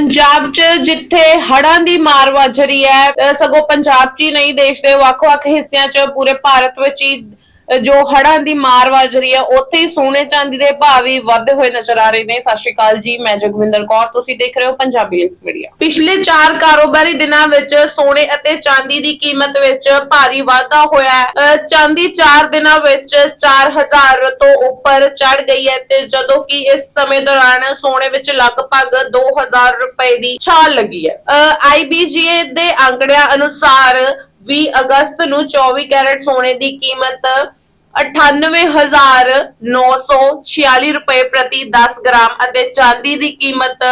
ਪੰਜਾਬ 'ਚ ਜਿੱਥੇ ਹੜਾਂ ਦੀ ਮਾਰ ਵੱਜ ਰਹੀ ਹੈ ਸਗੋਂ ਪੰਜਾਬ 'ਚ ਹੀ ਨਹੀਂ, ਦੇਸ਼ ਦੇ ਵੱਖ-ਵੱਖ ਹਿੱਸਿਆਂ 'ਚ ਪੂਰੇ ਭਾਰਤ ਵਿੱਚ ਹੀ ਜੋ ਹੜਾਂ ਦੀ ਮਾਰ ਵੱਜ ਰਹੀ ਹੈ, ਉੱਥੇ ਸੋਨੇ ਚਾਂਦੀ ਦੇ ਭਾਅ ਵੀ ਵਧਦੇ ਹੋਏ ਨਜ਼ਰ ਆ ਰਹੇ ਨੇ। ਸਤਿ ਸ਼੍ਰੀ ਅਕਾਲ ਜੀ, ਮੈਂ ਜਗਵਿੰਦਰ ਕੌਰ, ਤੁਸੀਂ ਦੇਖ ਰਹੇ ਹੋ ਪੰਜਾਬੀ ਮੀਡੀਆ ਪਿਛਲੇ 4 ਕਾਰੋਬਾਰੀ ਦਿਨਾਂ ਵਿੱਚ ਸੋਨੇ ਅਤੇ ਚਾਂਦੀ ਦੀ ਕੀਮਤ ਵਿੱਚ ਭਾਰੀ ਵਾਧਾ ਹੋਇਆ ਹੈ। ਚਾਂਦੀ 4 ਦਿਨਾਂ ਵਿੱਚ 4000 ਤੋਂ ਉੱਪਰ ਚੜ ਗਈ ਹੈ ਤੇ ਜਦੋਂ ਕਿ ਇਸ ਸਮੇਂ ਦੌਰਾਨ ਸੋਨੇ ਵਿੱਚ ਲਗਭਗ 2000 ਰੁਪਏ ਦੀ ਛਾਲ ਲੱਗੀ ਹੈ। ਆਈਬੀਜੀਏ ਦੇ ਅੰਕੜਿਆਂ ਅਨੁਸਾਰ 20 ਅਗਸਤ ਨੂੰ 24 ਕੈਰਟ ਸੋਨੇ ਦੀ ਕੀਮਤ 98946 ਰੁਪਏ ਪ੍ਰਤੀ 10 ਗ੍ਰਾਮ ਅਤੇ ਚਾਂਦੀ ਦੀ ਕੀਮਤ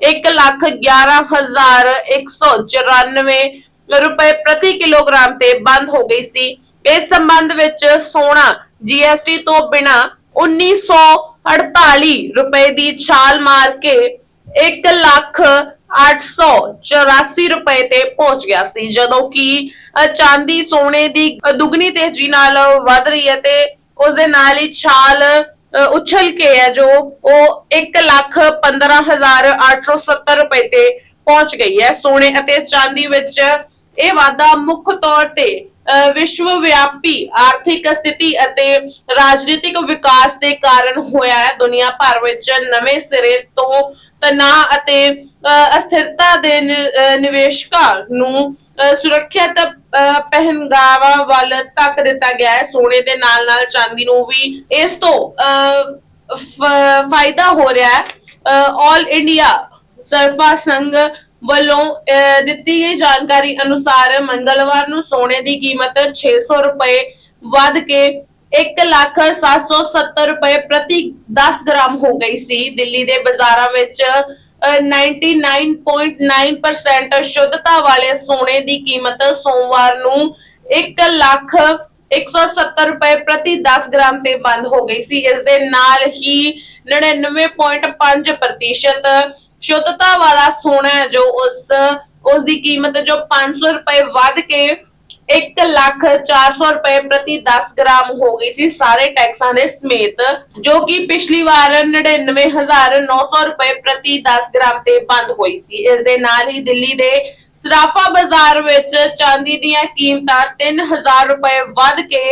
111194 ਰੁਪਏ ਪ੍ਰਤੀ ਕਿਲੋਗ੍ਰਾਮ ਤੇ ਬੰਦ ਹੋ ਗਈ ਸੀ। ਇਸ ਸੰਬੰਧ ਵਿੱਚ ਸੋਨਾ ਜੀਐਸਟੀ ਤੋਂ ਬਿਨਾ 1948 ਰੁਪਏ ਦੀ ਛਾਲ ਮਾਰ ਕੇ 1 ਲੱਖ 884 ਰੁਪਏ ਤੇ ਪਹੁੰਚ ਗਿਆ ਸੀ, ਜਦੋਂ ਕਿ ਚਾਂਦੀ ਸੋਨੇ ਦੀ ਦੁੱਗਣੀ ਤੇਜ਼ੀ ਨਾਲ ਵਧ ਰਹੀ ਹੈ ਤੇ ਉਸ ਦੇ ਨਾਲ ਹੀ ਛਾਲ ਉਛਲ ਕੇ ਹੈ, ਜੋ ਉਹ 1 ਲੱਖ 15870 ਰੁਪਏ ਤੇ ਪਹੁੰਚ ਗਈ ਹੈ ਸੋਨੇ ਅਤੇ ਚਾਂਦੀ ਵਿੱਚ ਇਹ ਵਾਧਾ ਮੁੱਖ ਤੌਰ ਤੇ ਵਿਸ਼ਵ ਵਿਆਪੀ ਆਰਥਿਕ ਸਥਿਤੀ ਅਤੇ ਰਾਜਨੀਤਿਕ ਵਿਕਾਸ ਦੇ ਕਾਰਨ ਹੋਇਆ ਹੈ। ਦੁਨੀਆ ਭਰ ਵਿੱਚ ਨਵੇਂ ਸਿਰੇ ਤੋਂ ਤਣਾਅ ਅਤੇ ਅਸਥਿਰਤਾ ਦੇ ਨਿਵੇਸ਼ਕਾਂ ਨੂੰ ਸੁਰੱਖਿਅਤ ਅ, ਵੱਲ ਧੱਕ ਦਿੱਤਾ ਗਿਆ ਹੈ। ਸੋਨੇ ਦੇ ਨਾਲ ਨਾਲ ਚਾਂਦੀ ਨੂੰ ਵੀ ਇਸ ਤੋਂ ਅ, ਫਾਇਦਾ ਹੋ ਰਿਹਾ ਹੈ। ਆਲ ਇੰਡੀਆ ਸਰਫਾ ਸੰਘ ਵੱਲੋਂ ਦਿੱਤੀ ਗਈ ਜਾਣਕਾਰੀ ਅਨੁਸਾਰ ਮੰਗਲਵਾਰ ਨੂੰ ਸੋਨੇ ਦੀ ਕੀਮਤ 600 ਰੁਪਏ ਵੱਧ ਕੇ 1770 ਰੁਪਏ ਪ੍ਰਤੀ 10 ਗ੍ਰਾਮ ਹੋ ਗਈ ਸੀ। ਦਿੱਲੀ ਦੇ ਬਾਜ਼ਾਰਾਂ ਵਿੱਚ ਅਹ, 99.9% ਸ਼ੁੱਧਤਾ ਵਾਲੇ ਸੋਨੇ ਦੀ ਕੀਮਤ ਸੋਮਵਾਰ ਨੂੰ 1 ਲੱਖ 170 ਰੁਪਏ ਪ੍ਰਤੀ 10 ਗ੍ਰਾਮ ਤੇ ਬੰਦ ਹੋ ਗਈ ਸੀ। ਇਸ ਦੇ ਨਾਲ ਹੀ 99.5% ਸ਼ੁੱਧਤਾ ਵਾਲਾ ਸੋਨਾ ਜੋ ਉਸ ਉਸ ਦੀ ਕੀਮਤ ਜੋ 500 ਰੁਪਏ ਵੱਧ ਕੇ 1 ਲੱਖ 400 ਰੁਪਏ ਪ੍ਰਤੀ 10 ਗ੍ਰਾਮ ਹੋ ਗਈ ਸੀ ਸਾਰੇ ਟੈਕਸਾਂ ਦੇ ਸਮੇਤ, ਜੋ ਕਿ ਪਿਛਲੀ ਵਾਰ 99900 ਰੁਪਏ ਪ੍ਰਤੀ 10 ਗ੍ਰਾਮ ਤੇ ਬੰਦ ਹੋਈ ਸੀ। ਇਸ ਦੇ ਨਾਲ ਹੀ ਦਿੱਲੀ ਦੇ ਸਰਾਫਾ ਬਾਜ਼ਾਰ ਵਿੱਚ ਚਾਂਦੀ ਦੀਆਂ ਕੀਮਤਾਂ 3000 ਰੁਪਏ ਵੱਧ ਕੇ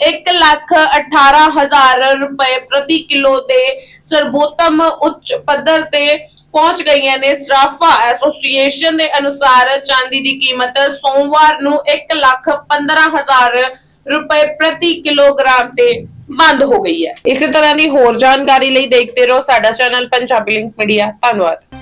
1 ਲੱਖ 18000 ਰੁਪਏ ਪ੍ਰਤੀ ਕਿਲੋ ਦੇ ਸਰਬੋਤਮ ਉੱਚ ਪੱਧਰ ਤੇ ਪਹੁੰਚ ਗਈਆਂ ਨੇ। ਸਰਾਫਾ ਐਸੋਸੀਏਸ਼ਨ ਦੇ ਅਨੁਸਾਰ ਚਾਂਦੀ ਦੀ ਕੀਮਤ ਸੋਮਵਾਰ ਨੂੰ 1 ਲੱਖ 15000 ਰੁਪਏ ਪ੍ਰਤੀ ਕਿਲੋਗ੍ਰਾਮ ਤੇ ਬੰਦ ਹੋ ਗਈ ਹੈ। ਇਸੇ ਤਰ੍ਹਾਂ ਦੀ ਹੋਰ ਜਾਣਕਾਰੀ ਲਈ ਦੇਖਦੇ ਰਹੋ ਸਾਡਾ ਚੈਨਲ ਪੰਜਾਬੀ ਲਿੰਕ ਮੀਡੀਆ। ਧੰਨਵਾਦ।